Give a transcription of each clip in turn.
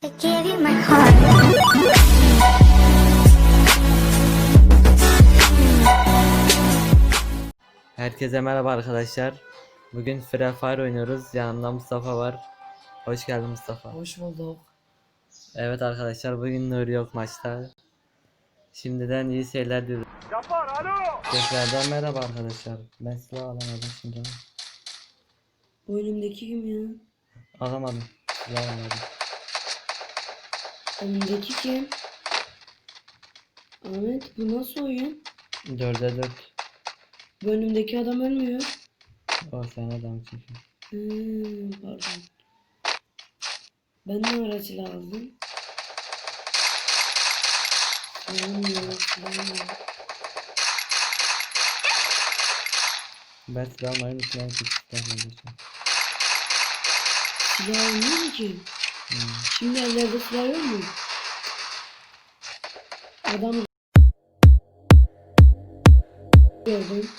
I give you my heart. Herkese merhaba arkadaşlar. Bugün Free Fire oynuyoruz. Yanımda Mustafa var. Hoş geldin Mustafa. Hoş bulduk. Evet arkadaşlar bugün Nuri yok maçta. Şimdiden iyi seyirler diliyorum. Tekrardan merhaba arkadaşlar. Ben silah alamadım şimdi. Bu önümdeki kim ya? Alamadım. Silah alamadım. Önümdeki kim? Ahmet bu nasıl oyun? 4'e 4. Bu önümdeki adam ölmüyor. O sen adam çünkü. Hmm, pardon. Ben ne ara silah aldım? Yok. Ben silah almayı unutmayan ki silah alacağım. Silah almıyor ki. Hmm. Şimdi evlerde silah yok mu? Adam gördüm.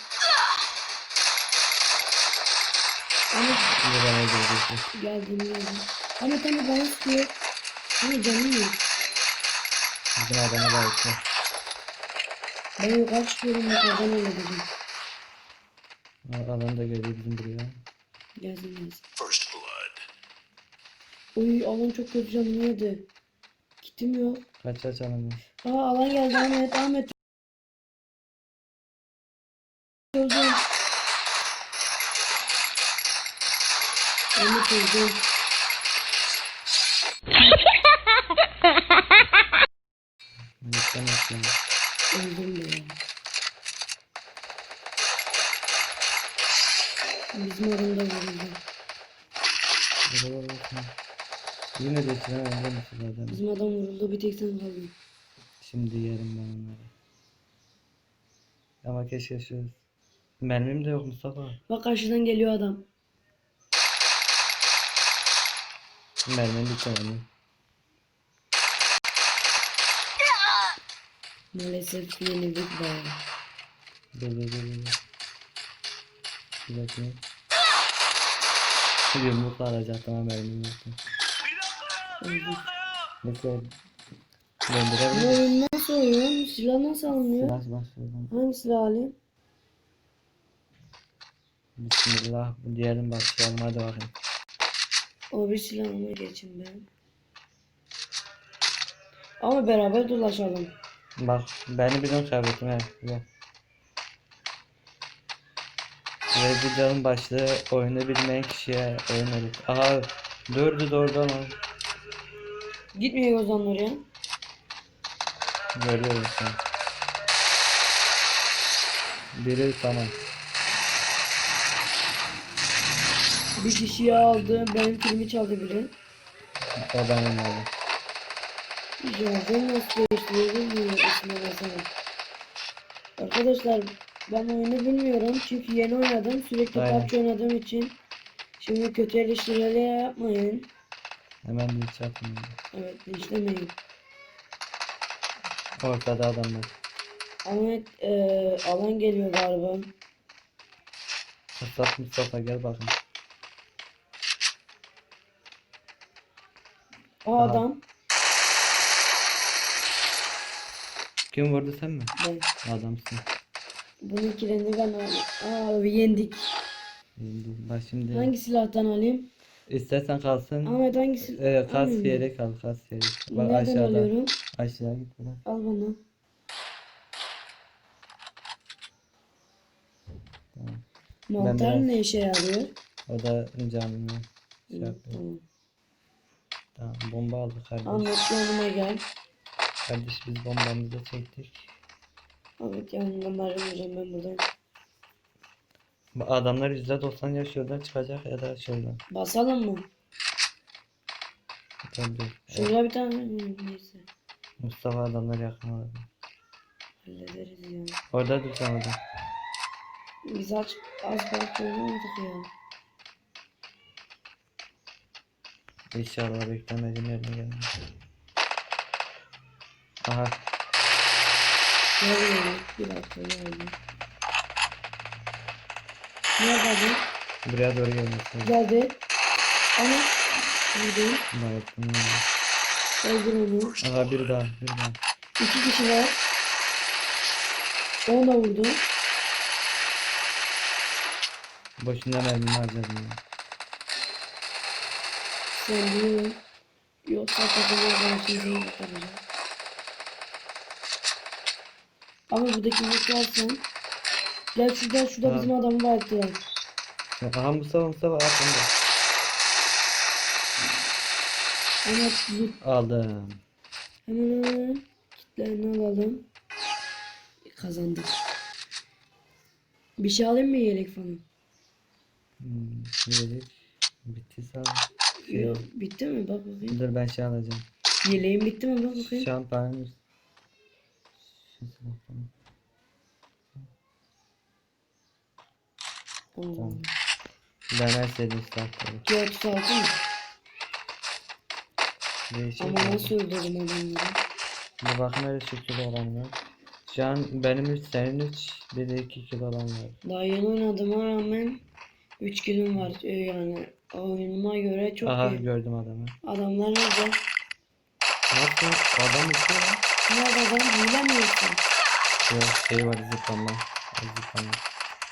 Ahmet Şimdi bana öldüreceksin. geldim geldim. Ahmet hani bana sıkıyor. Hani canım yok. Bizim adama da yok. Ben yukarı çıkıyorum yukarıdan halledeceğim. Adam da geliyor bizim buraya. Gelsin gelsin. Uy alan çok kötü canımı yedi. Gittim yok. Kaç açalım. Aa alan geldi Ahmet Ahmet. Öldüm. Ahmet öldüm. Lütfen açalım. Öldüm ya. Bizim oranda vuruldu. Yine de sıra önde misin zaten? Bizim adam vuruldu bir tek sen kaldın. Şimdi yerim ben onları. Ama keşke şu... Mermim de yok Mustafa. Bak karşıdan geliyor adam. Mermim bitmedi. Maalesef yenildik be. Dur dur dur dur. Bir dakika. Yumrukla alacaktım ama mermim yoktu. Neyse. Bu oyun nasıl oyun? Silah nasıl alınıyor? Silah silah şuradan. Hangi silah alayım? Bismillah. Diyelim başlayalım hadi bakayım. O bir silahıma geçin ben. Ama beraber dolaşalım. Bak beni biliyorsun kıyafetim he. Güzel. Ve videonun başlığı oyunu bilmeyen kişiye oyun edit. Aha dördü doğru lan. Gitmiyor o zaman oraya. Görüyorum sen. Biri tamam. Bir kişiyi aldı. Benim kilimi çaldı biri. O benim oldu. Jargon nasıl değiştiriyoruz mu? İsmi mesela. Arkadaşlar ben oyunu bilmiyorum çünkü yeni oynadım. Sürekli. PUBG oynadığım için. Şimdi kötü eleştiriler yapmayın. Hemen bir çarptım. Evet linçlemeyin. Ortada adamlar. Ahmet eee, alan geliyor galiba. Mustafa Mustafa gel bakın. Aa Aha. adam. Kim vurdu sen mi? Ben. Adamsın. Bunun kilini ben aldım. Aa yendik. Şimdi, Bak şimdi. Hangi silahtan alayım? İstersen kalsın. Ahmet hangi silah? Ee, kas yere kal, kas yere. Bak Nereden aşağıda. alıyorum? Aşağı git bırak. Al bana. Tamam. Mantar biraz- ne işe yarıyor? O da canını şey Hı, yapıyor. Tamam. Tamam, bomba aldık kardeş. Ahmet yanıma gel. Kardeş biz bombamızı çektik. Ahmet yanımdan ayrılmayacağım ben buradan. Adamlar %90 ya şuradan çıkacak ya da şuradan. Basalım mı? Tabii. Evet. Şurada bir tane neyse. Mustafa adamlar yakın oldu. Hallederiz ya. Orada dur sen orada. Biz aç, az oynamadık ya. İnşallah beklemediğim yerine gelmez. Aha. Nerede ya? Bir dakika geldi. Nerede Buraya doğru gelmesin. bu? Geldi. Ama buradayım. Bayıldım. Öldür onu. Aha bir daha bir daha. İki kişi var. Onu da vurdu. Boşuna mermi harcadım ya. Diyor. Yoksa takımı karşınıza kurtaracak. Ama buradaki yük alsın. Gel şuradan şurada bizim adamı baktılar. Aha Mustafa Mustafa aklımda. Ama zıp Aldım. hemen kitlerini alalım. Kazandık. Bir şey alayım mı yelek falan? Hmm, ne dedik? Bitti sağ ol. Şey Yok, bitti mi? Bak bakayım. Dur ben şey alacağım. Yeleğim bitti mi? Bak bakayım. Üst- Şu taraftan. Oo. Ben her sevdiğim silahları. G36 mı? Değişik. Ama nasıl öldürdüm adamları? Bir bakın öyle şu kilo olan var. Şu an benim 3 senin 3 bir de 2 kilo olan var. Daha yeni oynadığıma rağmen 3 günüm var. Ee, Yani oyunuma göre çok Aha iyi. gördüm adamı. Adamlar nerede? Nasıl? Adam uçuyor lan. Nerede adam? Hile mi yoksa? Yok şey var zıplama. Zıplama.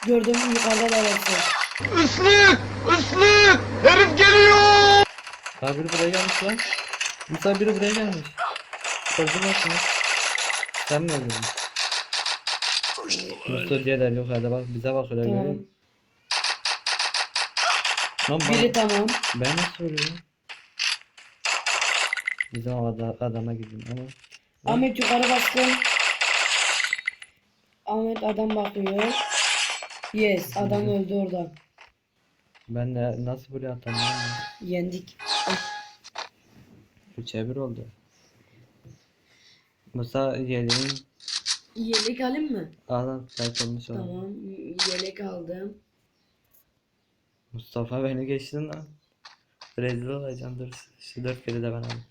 Gördüm yukarıda da hepsi. Üstlük! Üstlük! Herif geliyor! Ha biri buraya gelmiş lan. Musa biri buraya gelmiş. Öldü nasıl? Sen mi öldürdün? Musa diğerler yok hadi bak bize bakıyorlar görüyor Tamam. musun? Lan Biri bana, tamam. ben nasıl ölüyorum? Bizim ada, adama gidin ama. Ahmet yukarı baskın. Ahmet adam bakıyor. Yes adam öldü orada. Ben de nasıl buraya atamıyorum ya? Yendik. Üçe bir oldu. Musa yeleğin Yelek alayım mı? ağlan kayıt olmuş oldu. Tamam. Yelek aldım. Mustafa beni geçtin lan. Rezil olacağım dur. Şu dört kere de ben alayım.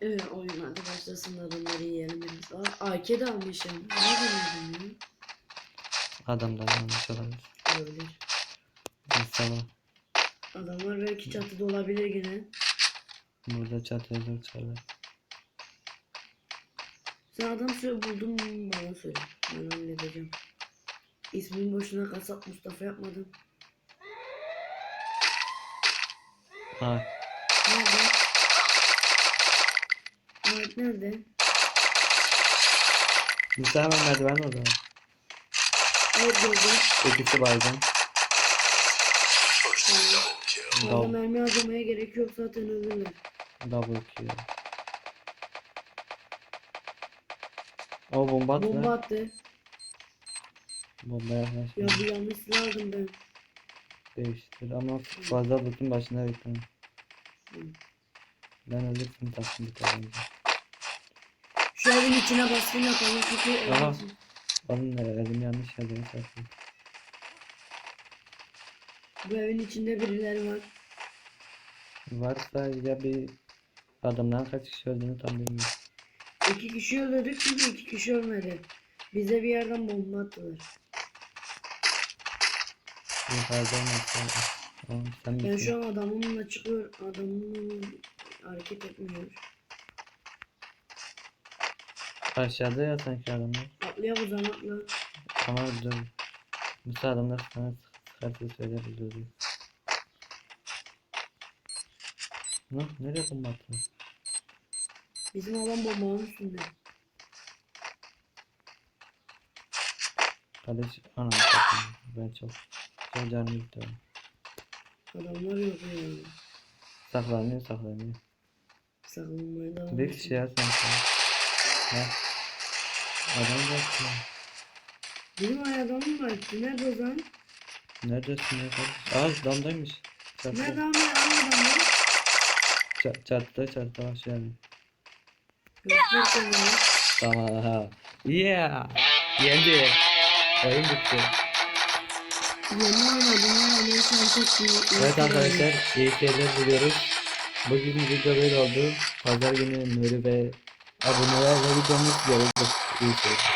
Evet oyun hadi başlasın adamları yiyelim biraz. Aa AK de almışım. Ne ya? Adamdan almış olabilir. Olabilir. Mustafa. Adamlar belki çatıda olabilir yine. Burada çatıya çağırlar. Sen adam söyle buldun mu bana söyle. Ben halledeceğim. İsmin boşuna kasap Mustafa yapmadım. Ha Nerede? Evet nerede? Musa hemen merdiven orada. Evet gördüm. İkisi baygın. Tamam. Dal, mermi harcamaya gerek yok zaten ölürler. double kill. O bomba attı. Bomba attı. Bomba Ya yaklaşmıyor. bu yanlış silah aldım ben. Değiştir ama fazla butun başına bekleme. Hı. Ben ölürsün taktım bir tane. Şu evin içine baskın yapalım çünkü Aha. Ne elim yanlış yerine sattım. bu evin içinde birileri var. Varsa ya bir adamdan kaç kişi öldüğünü tam bilmiyorum. İki kişi öldürdük çünkü iki kişi ölmedi. Bize bir yerden bomba attılar. Yukarıda olmazsa. Tamam sen Ben şu an adamımla çıkıyor. Adamım hareket etmiyor. Aşağıda ya sanki adamlar. Atlıya bu zaman atla. Ama dur. Musa adamlar sana sıkarsa söyleriz dur. Ne? Nereye bomba attın? Bizim adam bombanın üstünde. Kardeş anam satayım. Ben çok çok canım gitti. Adamlar yok yani. Saklanıyor saklanıyor. Saklanmaya devam Bir kişi ya sanki. Ha? Adam ya. Benim ay adamım var. Nerede o zaman? Neredesin ya? Aa damdaymış. Nerede Çatıda. ama ay adamı? Ç- çatıda çatıda aşağı yani. Göster kendini. Tamam ha. Yeah. Yendi. Oyun bitti. Yeni oynadım ya. Hemen sen çok iyi. Evet arkadaşlar iyi seyirler diliyoruz. Bugün video böyle oldu. Pazar günü Nuri ve aboneler ve videomuz gelecek. İyi seyirler.